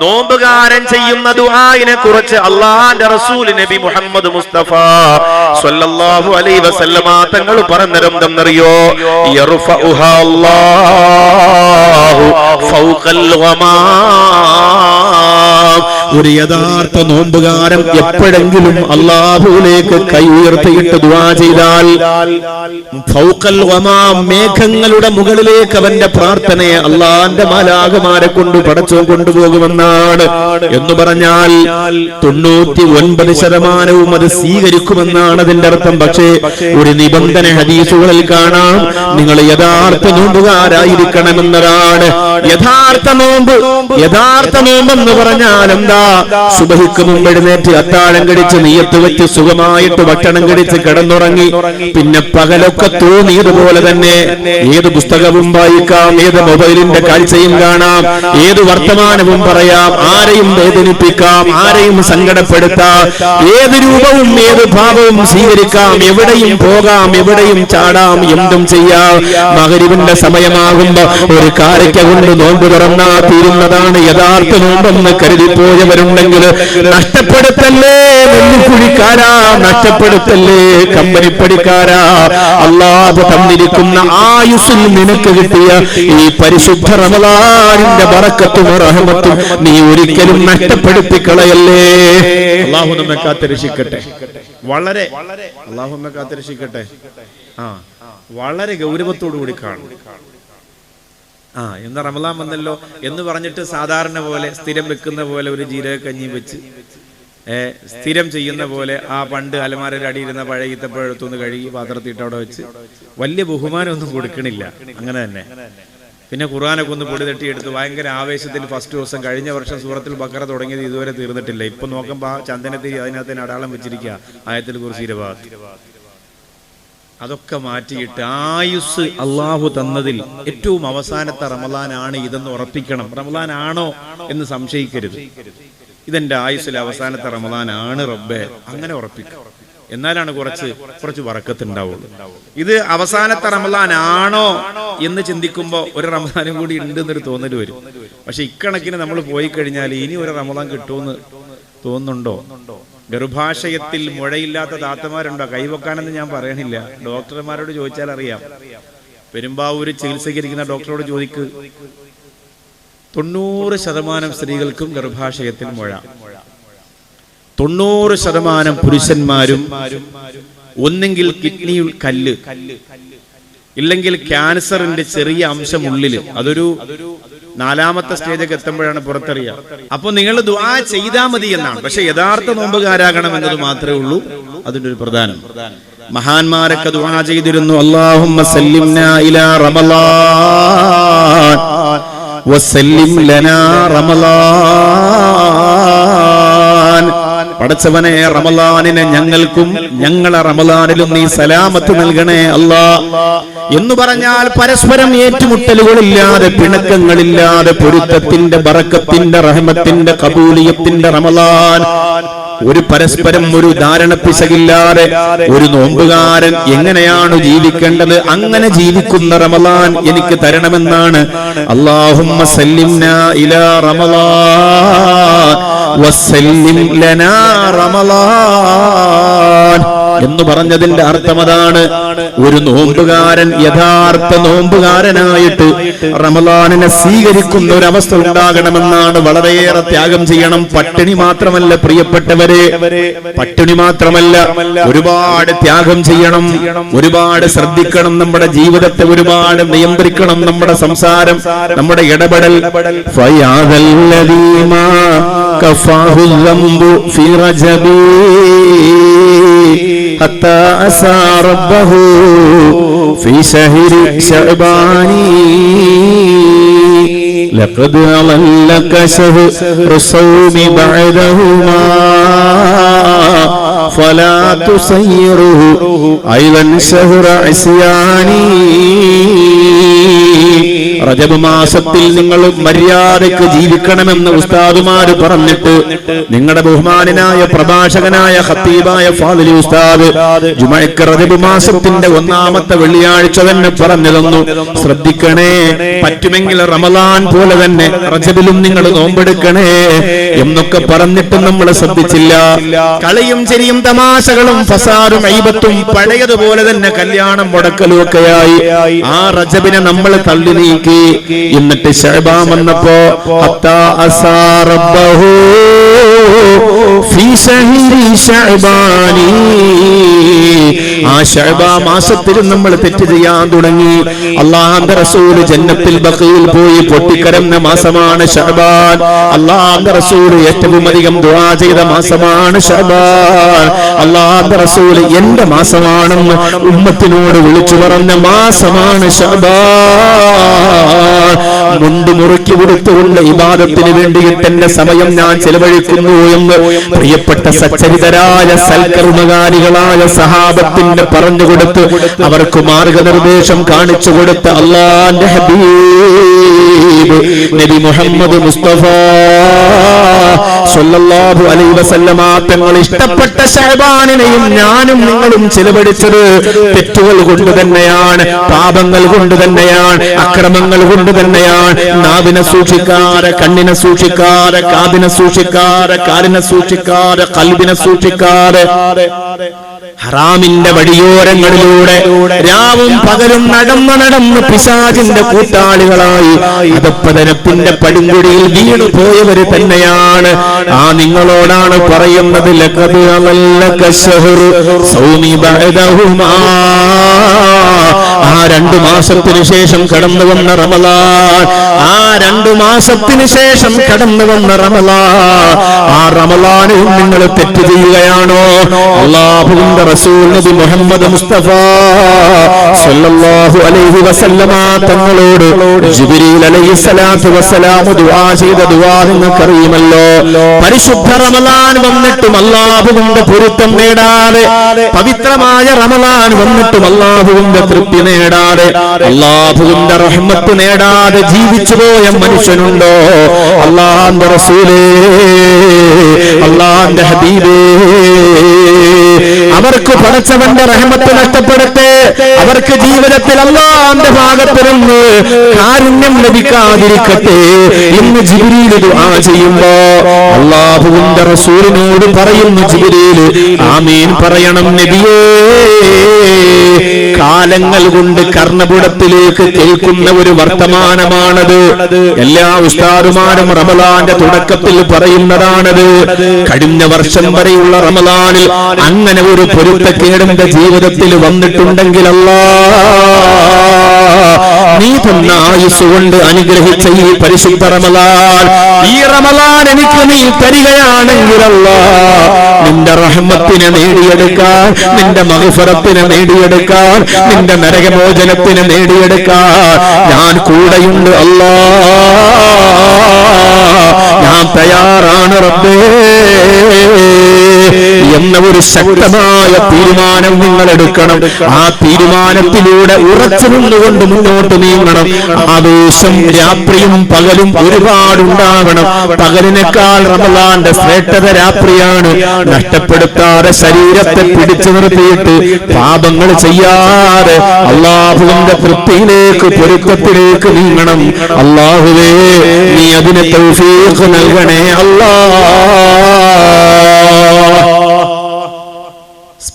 നോമ്പുകാരൻ ചെയ്യുന്ന ദുആയിനെ കുറിച്ച് അള്ളാഹാന്റെ റസൂൽ നബി മുഹമ്മദ് മുസ്തഫ സ്വല്ലല്ലാഹു അലൈഹി വസല്ലമ തങ്ങൾ പറഞ്ഞിരുന്നെന്നറിയോ യർഫഉഹാ അല്ലാഹു ഫൗഖൽ ഗമാം ഒരു യഥാർത്ഥ നോമ്പുകാരൻ എപ്പോഴെങ്കിലും അള്ളാഹുവിലേക്ക് കൈ ഉയർത്തിയിട്ട് ദുആ ചെയ്താൽ ഗമാം, മേഘങ്ങളുടെ മുകളിലേക്ക് അവന്റെ പ്രാർത്ഥനയെ അള്ളാന്റെ മാലാകമാരെ കൊണ്ട് പടച്ചോ കൊണ്ടുപോകുമെന്നാണ് എന്ന് പറഞ്ഞാൽ തൊണ്ണൂറ്റി ഒൻപത് ശതമാനവും അത് സ്വീകരിക്കുമെന്നാണ് അതിന്റെ അർത്ഥം. പക്ഷേ ഒരു നിബന്ധന ഹദീസുകളിൽ കാണാം. നിങ്ങൾ യഥാർത്ഥ നോമ്പുകാരായിരിക്കണമെന്നതാണ്. യഥാർത്ഥ നോമ്പ് യഥാർത്ഥ നോമ്പെന്ന് പറഞ്ഞാൽ എന്താ? സുബഹിക്ക് മുമ്പ് എഴുന്നേറ്റ് അത്താഴം കടിച്ച് നീയത്ത് വെച്ച് സുഖമായിട്ട് ഭക്ഷണം കടിച്ച് കിടന്നുറങ്ങി പിന്നെ പകലൊക്കെ തോന്നിയതുപോലെ തന്നെ ഏത് പുസ്തകവും വായിക്കാം ഏത് മൊബൈലിന്റെ കാഴ്ചയും കാണാം ഏത് വർത്തമാനവും പറയാം ആരെയും വേദനിപ്പിക്കാം ആരെയും സങ്കടപ്പെടുത്താം ഏത് രൂപവും ഏത് ഭാവവും സ്വീകരിക്കാം എവിടെയും പോകാം എവിടെയും ചാടാം എന്തും ചെയ്യാം. മകരിവിന്റെ സമയമാകുമ്പോ ഒരു കാരയ്ക്ക കൊണ്ട് നോമ്പ് തുറന്നാ തീരുന്നതാണ് യഥാർത്ഥ നോമ്പെന്ന് കരുതിപ്പോയവരുണ്ടെങ്കിൽ നഷ്ടപ്പെടുത്തല്ലേ നെല്ലിക്കുഴിക്കാരാ നഷ്ടപ്പെടുത്തല്ലേ കമ്പനിപ്പടിക്കാരാ അള്ളാഹ് തന്നിരിക്കുന്ന ആയുസ്സിൽ നിനക്ക് കിട്ടിയ ഈ പരിശുദ്ധ റമലാനിന്റെ വറക്കത്തും റഹമത്തും നീ ഒരിക്കലും നഷ്ടപ്പെടുത്തി കളയല്ലേ അള്ളാഹു നമ്മെ കാത്തിരക്ഷിക്കട്ടെ. വളരെ അള്ളാഹു നമ്മെ കാത്തിരക്ഷിക്കട്ടെ. ആ വളരെ ഗൗരവത്തോടു കൂടി കാണും. ആ ഇന്ന് റമലാൻ വന്നല്ലോ എന്ന് പറഞ്ഞിട്ട് സാധാരണ പോലെ സ്ഥിരം വെക്കുന്ന പോലെ ഒരു ജീരകക്കഞ്ഞി കഞ്ഞി വെച്ച് സ്ഥിരം ചെയ്യുന്ന പോലെ ആ പണ്ട് അലമാരയുടെ അടിയിരുന്ന പഴയ ഈത്തപ്പഴത്തൊന്ന് കഴുകി പാത്രത്തിട്ട് അവിടെ വെച്ച് വലിയ ബഹുമാനമൊന്നും കൊടുക്കണില്ല. അങ്ങനെ തന്നെ. പിന്നെ ഖുർആാനൊക്കെ ഒന്ന് പൊടി തട്ടിയെടുത്ത് ഭയങ്കര ആവേശത്തിൽ ഫസ്റ്റ് ദിവസം കഴിഞ്ഞ വർഷം സൂറത്തിൽ ബക്കറ തുടങ്ങിയത് ഇതുവരെ തീർന്നിട്ടില്ല. ഇപ്പൊ നോക്കുമ്പോൾ ചന്ദനത്തിൽ അതിനകത്ത് അടയാളം വെച്ചിരിക്കുക ആയത്തിൽ കുറിച്ച് അതൊക്കെ മാറ്റിയിട്ട് ആയുസ് അള്ളാഹു തന്നതിൽ ഏറ്റവും അവസാനത്തെ റമലാനാണ് ഇതെന്ന് ഉറപ്പിക്കണം. റമലാനാണോ എന്ന് സംശയിക്കരുത്. ഇതെന്റെ ആയുസ്സിലെ അവസാനത്തെ റമലാനാണ് റബ്ബെ. അങ്ങനെ ഉറപ്പിക്കും. എന്നാലാണ് കുറച്ച് കുറച്ച് വറക്കത്തുണ്ടാവുള്ളൂ. ഇത് അവസാനത്തെ റമദാനാണോ എന്ന് ചിന്തിക്കുമ്പോൾ ഒരു റമദാനും കൂടി ഉണ്ട് എന്നൊരു തോന്നൽ വരും. പക്ഷെ ഇക്കണക്കിന് നമ്മൾ പോയി കഴിഞ്ഞാൽ ഇനി ഒരു റമദാൻ കിട്ടുമെന്ന് തോന്നുന്നുണ്ടോ? ഗർഭാശയത്തിൽ മുഴയില്ലാത്ത താത്തമാരുണ്ടോ കൈവെക്കാനെന്ന് ഞാൻ പറയണില്ല. ഡോക്ടർമാരോട് ചോദിച്ചാൽ അറിയാം. പെരുമ്പാവൂര് ചികിത്സകരിക്കുന്ന ഡോക്ടറോട് ചോദിക്ക്. തൊണ്ണൂറ് ശതമാനം സ്ത്രീകൾക്കും ഗർഭാശയത്തിൽ മുഴ. തൊണ്ണൂറ് ശതമാനം പുരുഷന്മാരും ഒന്നെങ്കിൽ കിഡ്നിയിൽ കല്ല്. ഇല്ലെങ്കിൽ ക്യാൻസറിന്റെ ചെറിയ അംശം ഉള്ളിൽ. അതൊരു നാലാമത്തെ സ്റ്റേജൊക്കെ എത്തുമ്പോഴാണ് പുറത്തറിയുക. അപ്പൊ നിങ്ങൾ ദുആ ചെയ്താൽ മതി എന്നാണ്. പക്ഷെ യഥാർത്ഥ നോമ്പുകാരാകണം എന്നത് മാത്രമേ ഉള്ളൂ. അതിന്റെ ഒരു പ്രധാനം. മഹാന്മാരൊക്കെ ദുആ ചെയ്തിരുന്നു. അല്ലാഹുമ്മ സല്ലിംനാ ഇലാ റമളാൻ വസല്ലിം ലനാ റമളാൻ പടച്ചവനെ റമലാനിനെ ഞങ്ങൾക്കും ഞങ്ങളെ റമലാനിലും നീ സലാമത്ത് നൽകണേ അല്ലാ. എന്ന് പറഞ്ഞാൽ പരസ്പരം ഏറ്റുമുട്ടലുകളില്ലാതെ പിണക്കങ്ങളില്ലാതെ പൊരുത്തത്തിന്റെ ബറക്കത്തിന്റെ റഹമത്തിന്റെ കബൂലിയത്തിന്റെ റമലാൻ ഒരു പരസ്പരം ഒരു ധാരണ പിശകില്ലാതെ ഒരു നോമ്പുകാരൻ എങ്ങനെയാണ് ജീവിക്കേണ്ടത് അങ്ങനെ ജീവിക്കുന്ന റമലാൻ എനിക്ക് തരണമെന്നാണ്. അള്ളാഹുമ്മ സല്ലിംനാ ഇലാ റമലാൻ വസല്ലിം ലനാ റമലാൻ എന്ന് പറഞ്ഞതിന്റെ അർത്ഥം അതാണ് ഒരു നോമ്പുകാരൻ യഥാർത്ഥ നോമ്പുകാരനായിട്ട് റമലാനിനെ സ്വീകരിക്കുന്ന ഒരു അവസ്ഥ ഉണ്ടാകണമെന്നാണ് വളരെയേറെ ത്യാഗം ചെയ്യണം പട്ടിണി മാത്രമല്ല പ്രിയപ്പെട്ടവരെ പട്ടിണി മാത്രമല്ല ഒരുപാട് ത്യാഗം ചെയ്യണം ഒരുപാട് ശ്രദ്ധിക്കണം നമ്മുടെ ജീവിതത്തെ ഒരുപാട് നിയന്ത്രിക്കണം നമ്മുടെ സംസാരം നമ്മുടെ ഇടപെടൽ ഫയാദല്ലദീമാ കഫാഹു الذنب في رجبي حتى أسى ربه في شهر شعبان. لقد أضلك شهر الصوم بعدهما فلا تصيره أيضا شهر عصيان റജബ് മാസത്തിൽ നിങ്ങൾ മര്യാദയ്ക്ക് ജീവിക്കണമെന്ന് ഉസ്താദുമാര് പറഞ്ഞിട്ട് നിങ്ങളുടെ ബഹുമാനായ പ്രഭാഷകനായ ഹത്തീബായ ഫാദിലി ഉസ്താദ് ജുമയ്ക്ക് റജബ് മാസത്തിന്റെ ഒന്നാമത്തെ വെള്ളിയാഴ്ച തന്നെ പറഞ്ഞു തന്നു. ശ്രദ്ധിക്കണേ പറ്റുമെങ്കിൽ റമദാൻ പോലെ തന്നെ റജബിലും നിങ്ങൾ നോമ്പെടുക്കണേ എന്നൊക്കെ പറഞ്ഞിട്ടും നമ്മൾ ശ്രദ്ധിച്ചില്ല. കളിയും ചെരിയും തമാശകളും ഫസാറും ഐബത്തും പഴയതുപോലെ തന്നെ കല്യാണം മുടക്കലും ഒക്കെയായി. ആ റജബിനെ നമ്മൾ തള്ളി നീക്കി. എന്നിട്ട് ഷഹബാൻ വന്നപ്പോ ഫീ ശഹരി ശഅബാനി. ആ ഷഅബാ മാസത്തിൽ നമ്മൾ തെറ്റ് ചെയ്യാൻ തുടങ്ങി. അള്ളാഹന്റെ റസൂൽ ജന്നത്തിൽ ബഖീൽ പോയി പൊട്ടിക്കരന്ന മാസമാണ് ഷഹബാൻ അള്ളാഹന്റെ റസൂൽ ഏറ്റവും അധികം ദുആ ചെയ്ത മാസമാണ് ഷഹബാൻ അള്ളാഹന്റെ റസൂൽ എന്റെ മാസമാണെന്ന് ഉമ്മത്തിനോട് വിളിച്ചു പറഞ്ഞ മാസമാണ് ഷഹബാൻ മുണ്ട് മുറുക്കി കൊടുത്തുകൊണ്ട് ഇബാദത്തിന് വേണ്ടി എന്റെ സമയം ഞാൻ ചെലവഴിക്കുന്നു എന്ന് പ്രിയപ്പെട്ട സച്ചരിതരായ സൽക്കർമ്മകാരികളായ സഹാബത്തിന്റെ പറഞ്ഞുകൊടുത്ത് അവർക്ക് മാർഗനിർദ്ദേശം കാണിച്ചു കൊടുത്ത് അള്ളാന്റെ ഹബീബ് നബി മുഹമ്മദ് മുസ്തഫ സല്ലല്ലാഹു അലൈഹി വസല്ലമ തങ്ങൾ ഇഷ്ടപ്പെട്ട ഷഹബാനിനെയും ഞാനും നിങ്ങളും ചെലവഴിച്ചത് തെറ്റുകൾ കൊണ്ട് തന്നെയാണ് പാപങ്ങൾ കൊണ്ട് തന്നെയാണ് അക്രമങ്ങൾ കൊണ്ട് തന്നെയാണ്. നാവിനെ സൂക്ഷിക്കാതെ കണ്ണിനെ സൂക്ഷിക്കാതെ കാതിനെ സൂക്ഷിക്കാതെ കാലിനെ സൂക്ഷിക്കാതെ കൽബിനെ സൂക്ഷിക്കാതെ. ഹറാമിന്റെ വഴിയോരങ്ങളിലൂടെ രാവും പകലും നടന്ന് നടന്ന് പിശാചിന്റെ കൂട്ടാളികളായി അതപ്പതനപ്പിന്റെ പടുങ്കുടിയിൽ വീണു പോയവര് തന്നെയാണ്. ആ നിങ്ങളോടാണ് പറയുന്നത് ആ രണ്ടു മാസത്തിനു ശേഷം കടന്നു വന്ന റമലാൻ രണ്ടു മാസത്തിന് ശേഷം കടന്നു വന്ന റമലാ. ആ റമലാനിൽ നിങ്ങൾ തെറ്റ് ചെയ്യുകയാണോ? അള്ളാഹുവിന്റെ റസൂൽ നബി മുഹമ്മദ് മുസ്തഫ സല്ലല്ലാഹു അലൈഹി വസല്ലമ തങ്ങളോട് ജിബ്രീൽ അലൈഹി ദുആ ചെയ്ത ദുആ നിങ്ങൾക്കറിയുമല്ലോ. പരിശുദ്ധ റമലാൻ വന്നിട്ടും അള്ളാഹുവിന്റെ പൊരുത്തം നേടാതെ പവിത്രമായ റമലാൻ വന്നിട്ടും അള്ളാഹുവിന്റെ തൃപ്തി നേടാതെ അള്ളാഹുവിന്റെ റഹ്മത്ത് നേടാതെ ജീവിച്ചുപോയ മനുഷ്യനുണ്ടോ? അള്ളാന്റെ റസൂലേ അള്ളാന്റെ ഹബീബേ. അവർക്ക് പടച്ചവന്റെ റഹമത്ത് നഷ്ടപ്പെടട്ടെ അവർക്ക് ജീവിതത്തിൽ അല്ലാന്റെ ഭാഗത്ത് നിന്ന് കാരുണ്യം ലഭിക്കാതിരിക്കട്ടെ ഇന്ന് ജിബിരിയിൽ ദുആ ചെയ്യുമ്പോ അള്ളാഹുവിന്റെ റസൂലിനോട് പറയുന്നു ജിബിരിയിൽ ആമീൻ പറയണം നബിയേ. കാലങ്ങൾ കൊണ്ട് കർണപുടത്തിലേക്ക് കേൾക്കുന്ന ഒരു വർത്തമാനമാണത്. എല്ലാ ഉസ്താദുമാരും റമലാന്റെ തുടക്കത്തിൽ പറയുന്നതാണത്. കഴിഞ്ഞ വർഷം വരെയുള്ള റമലാനിൽ അങ്ങനെ ഒരു പൊരുത്തക്കേടിന്റെ ജീവിതത്തിൽ വന്നിട്ടുണ്ടെങ്കിൽ അല്ലാ. നീ തന്ന ആയുസ് കൊണ്ട് അനുഗ്രഹിച്ച ഈ പരിശുദ്ധ റമലാൻ ഈ റമലാൻ എനിക്ക് നീ തരികയാണെങ്കിലല്ല നിന്റെ റഹ്മത്തിനെ നേടിയെടുക്കാൻ നിന്റെ മഹഫറത്തിനെ നേടിയെടുക്കാൻ നിന്റെ നരകമോചനത്തിനെ നേടിയെടുക്കാൻ ഞാൻ കൂടെയുണ്ട് അല്ലാ. ഞാൻ തയ്യാറാണ് റബ്ബേ. ഒരു ശക്തമായ തീരുമാനം നിങ്ങൾ എടുക്കണം. ആ തീരുമാനത്തിലൂടെ ഉറച്ചു നിന്നുകൊണ്ട് മുന്നോട്ട് നീങ്ങണം. ആവേശം രാത്രിയും പകലും ഒരുപാടുണ്ടാകണം. പകലിനേക്കാൾ റമലാന്റെ ശ്രേഷ്ഠത രാത്രിയാണ്. നഷ്ടപ്പെടുത്താതെ ശരീരത്തെ പിടിച്ചു നിർത്തിയിട്ട് പാപങ്ങൾ ചെയ്യാതെ അള്ളാഹുവിന്റെ തൃപ്തിയിലേക്ക് പൊരുത്തത്തിലേക്ക് നീങ്ങണം. അള്ളാഹുവേ നീ അതിനെ തൗഫീഖ് നൽകണേ അല്ലാ.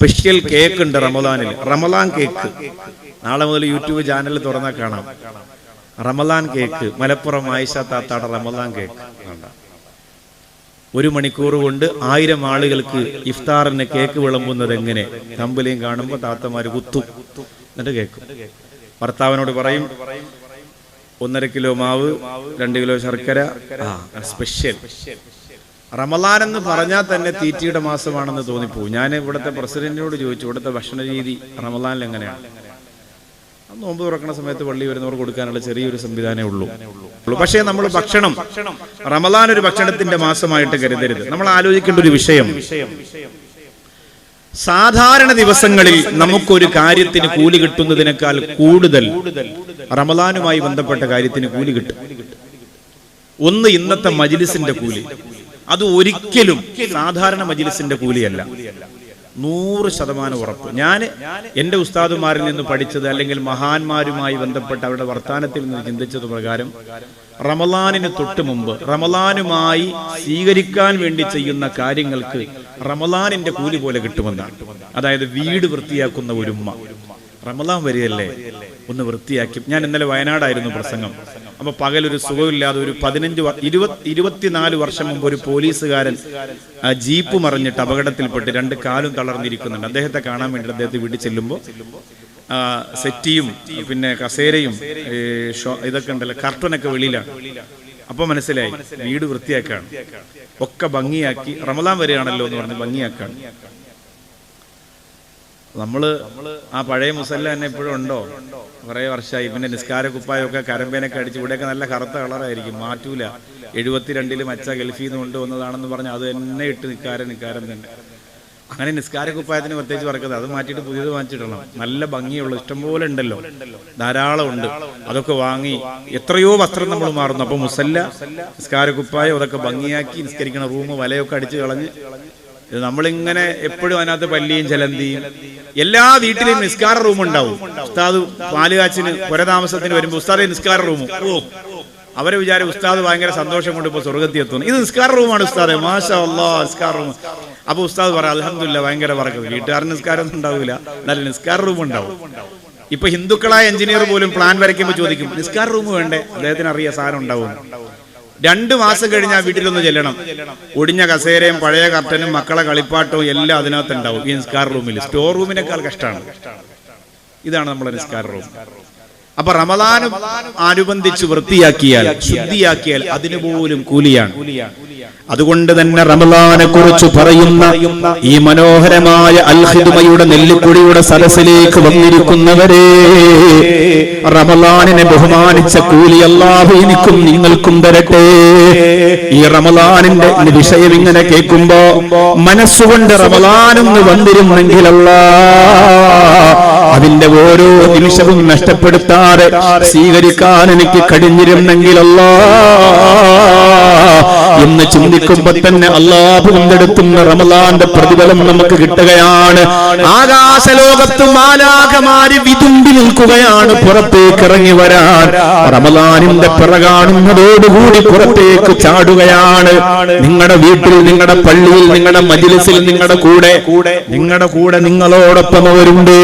സ്പെഷ്യൽ കേക്ക് ഉണ്ട് റമദാനിൽ. റമദാൻ കേക്ക് നാളെ മുതൽ യൂട്യൂബ് ചാനലിൽ തുറന്നാൽ കാണാം. റമദാൻ കേക്ക് മലപ്പുറം ആയിഷ താത്താടെ റമദാൻ കേക്ക്. ഒരു മണിക്കൂർ കൊണ്ട് ആയിരം ആളുകൾക്ക് ഇഫ്താറിന് കേക്ക് വിളമ്പുന്നത് എങ്ങനെ? തമ്പലിയും കാണുമ്പോൾ താത്തമാര് കുത്തും. എന്നിട്ട് കേൾക്കും ഭർത്താവിനോട് പറയും ഒന്നര കിലോ മാവ് രണ്ട് കിലോ ശർക്കര. സ്പെഷ്യൽ റമലാൻ എന്ന് പറഞ്ഞാൽ തന്നെ തീറ്റയുടെ മാസമാണെന്ന് തോന്നിപ്പോവും ഞാൻ ഇവിടുത്തെ പ്രസിഡന്റിനോട് ചോദിച്ചു ഇവിടുത്തെ ഭക്ഷണ രീതി റമലാനിൽ എങ്ങനെയാണ്? നോമ്പ് തുറക്കുന്ന സമയത്ത് പള്ളി വരുന്നവർ കൊടുക്കാനുള്ള ചെറിയൊരു സംവിധാനമേ ഉള്ളൂ. പക്ഷേ നമ്മൾ ഭക്ഷണം റമലാൻ ഒരു ഭക്ഷണത്തിന്റെ മാസമായിട്ട് കരുതരുത്. നമ്മൾ ആലോചിക്കേണ്ട ഒരു വിഷയം സാധാരണ ദിവസങ്ങളിൽ നമുക്കൊരു കാര്യത്തിന് കൂലി കിട്ടുന്നതിനേക്കാൾ കൂടുതൽ റമലാനുമായി ബന്ധപ്പെട്ട കാര്യത്തിന് കൂലി കിട്ടും. ഒന്ന് ഇന്നത്തെ മജിലിസിന്റെ കൂലി. അത് ഒരിക്കലും സാധാരണ മജിലിസിന്റെ കൂലിയല്ല. നൂറ് ശതമാനം ഉറപ്പ്. ഞാൻ എന്റെ ഉസ്താദുമാരിൽ നിന്ന് പഠിച്ചത് അല്ലെങ്കിൽ മഹാന്മാരുമായി ബന്ധപ്പെട്ട് അവരുടെ വർത്തമാനത്തിൽ നിന്ന് ചിന്തിച്ചത് പ്രകാരം റമലാനിന് തൊട്ട് മുമ്പ് റമലാനുമായി സ്വീകരിക്കാൻ വേണ്ടി ചെയ്യുന്ന കാര്യങ്ങൾക്ക് റമലാനിന്റെ കൂലി പോലെ കിട്ടുമെന്നാണ്. അതായത് വീട് വൃത്തിയാക്കുന്ന ഒരു ഉമ്മ. റമലാൻ വരികയല്ലേ ഒന്ന് വൃത്തിയാക്കി. ഞാൻ ഇന്നലെ വയനാടായിരുന്നു പ്രസംഗം. അപ്പൊ പകലൊരു സുഖമില്ലാതെ ഒരു പതിനഞ്ച് ഇരുപത് ഇരുപത്തിനാല് വർഷം മുമ്പ് ഒരു പോലീസുകാരൻ ജീപ്പ് മറിഞ്ഞിട്ട് അപകടത്തിൽപ്പെട്ട് രണ്ട് കാലും തളർന്നിരിക്കുന്നുണ്ട്. അദ്ദേഹത്തെ കാണാൻ വേണ്ടി അദ്ദേഹത്തെ വീട്ടിൽ ചെല്ലുമ്പോൾ സെറ്റിയും പിന്നെ കസേരയും ഇതൊക്കെ ഉണ്ടല്ലോ കർട്ടനൊക്കെ വെളിയിലാണ് അപ്പൊ മനസ്സിലായി വീട് വൃത്തിയാക്കാണ്. ഒക്കെ ഭംഗിയാക്കി റമദാൻ വരികയാണല്ലോ എന്ന് പറഞ്ഞ് ഭംഗിയാക്കാണ്. നമ്മൾ ആ പഴയ മുസല്ല തന്നെ ഇപ്പോഴും ഉണ്ടോ? കുറെ വർഷമായി പിന്നെ നിസ്കാര കുപ്പായൊക്കെ കരമ്പേനൊക്കെ അടിച്ച് ഇവിടെയൊക്കെ നല്ല കറുത്ത കളറായിരിക്കും. മാറ്റൂല. എഴുപത്തിരണ്ടിലും അച്ഛ ഗൾഫിൽ നിന്ന് കൊണ്ടുവന്നതാണെന്ന് പറഞ്ഞ് അത് തന്നെ ഇട്ട് നിക്കാരം നിക്കാരം തന്നെ. അങ്ങനെ നിസ്കാര കുപ്പായത്തിന് പ്രത്യേകിച്ച് പറക്കുന്നത് അത് മാറ്റിയിട്ട് പുതിയത് വാങ്ങിച്ചിടണം. നല്ല ഭംഗിയുള്ള ഇഷ്ടംപോലെ ഉണ്ടല്ലോ. ധാരാളം ഉണ്ട്. അതൊക്കെ വാങ്ങി എത്രയോ വസ്ത്രം നമ്മൾ മാറുന്നു. അപ്പൊ മുസല്ല നിസ്കാര കുപ്പായം അതൊക്കെ ഭംഗിയാക്കി നിസ്കരിക്കണ. റൂം വലയൊക്കെ അടിച്ച് കളഞ്ഞ് നമ്മളിങ്ങനെ എപ്പോഴും അതിനകത്ത് പല്ലിയും ചലന്തിയും എല്ലാ വീട്ടിലും നിസ്കാര റൂം ഉണ്ടാവും. ഉസ്താദ് പാലുകാച്ചിന് പുരതാമസത്തിന് വരുമ്പോൾ ഉസ്താദ് നിസ്കാര റൂം ഓ. അവരെ വിചാരം ഉസ്താദ് ഭയങ്കര സന്തോഷം കൊണ്ട് ഇപ്പൊ സ്വർഗത്തിൽ എത്തുന്നു. ഇത് നിസ്കാര റൂമാണ് ഉസ്താദ്. മാഷാ നിസ്കാര റൂം അപ്പൊ ഉസ്താദ് പറയാം അലഹമില്ല ഭയങ്കര പറക്കുന്നത് വീട്ടുകാരൻ നിസ്കാരം ഒന്നും ഉണ്ടാവില്ല എന്നാലും നിസ്കാര റൂം ഉണ്ടാവും. ഇപ്പൊ ഹിന്ദുക്കളായ എഞ്ചിനീയർ പോലും പ്ലാൻ വരയ്ക്കുമ്പോൾ ചോദിക്കും നിസ്കാര റൂം വേണ്ടേ? അദ്ദേഹത്തിന് അറിയാം സാധനം ഉണ്ടാവും രണ്ട് മാസം കഴിഞ്ഞ് ആ വീട്ടിലൊന്ന് ചെല്ലണം. ഒടിഞ്ഞ കസേരയും പഴയ കർട്ടനും മക്കളെ കളിപ്പാട്ടവും എല്ലാം അതിനകത്ത് ഉണ്ടാവും ഈ നിസ്കാർ റൂമിൽ സ്റ്റോർ റൂമിനേക്കാൾ കഷ്ടമാണ് ഇതാണ് നമ്മുടെ നിസ്കാര റൂം. അപ്പൊ റമദാനും അനുബന്ധിച്ച് വൃത്തിയാക്കിയാൽ ശുദ്ധിയാക്കിയാൽ അതിനു പോലും കൂലിയാണ്. അതുകൊണ്ട് തന്നെ റമലാനെ കുറിച്ച് പറയുന്ന ഈ മനോഹരമായ അൽഹിദുമയുടെ നെല്ലിക്കുടിയുടെ സരസിലേക്ക് വന്നിരിക്കുന്നവരെ റമലാനിനെ ബഹുമാനിച്ച കൂലി അല്ലാഹു എനിക്കും നിങ്ങൾക്കും തരട്ടെ. ഈ റമലാനിന്റെ വിഷയം ഇങ്ങനെ കേൾക്കുമ്പോ മനസ്സുകൊണ്ട് റമലാനൊന്ന് വന്നിരുന്നെങ്കിലല്ല അതിന്റെ ഓരോ നിമിഷവും നഷ്ടപ്പെടുത്താതെ സ്വീകരിക്കാൻ എനിക്ക് കഴിഞ്ഞിരുന്നെങ്കിലല്ല എന്ന് ചിന്തിക്കുമ്പോ തന്നെ അള്ളാഹു കൊണ്ടെടുത്തുന്ന റമലാന്റെ പ്രതിഫലം നമുക്ക് കിട്ടുകയാണ്. ആകാശലോകത്ത് മാലാകമാര് വിതുമ്പി നിൽക്കുകയാണ് പുറത്തേക്ക് ഇറങ്ങി വരാൻ. റമലാനിന്റെ പിറ കാണുന്നതോടുകൂടി പുറത്തേക്ക് ചാടുകയാണ്. നിങ്ങളുടെ വീട്ടിൽ നിങ്ങളുടെ പള്ളിയിൽ നിങ്ങളുടെ മജിലിസിൽ നിങ്ങളുടെ കൂടെ നിങ്ങളുടെ കൂടെ നിങ്ങളോടൊപ്പം അവരുണ്ട്.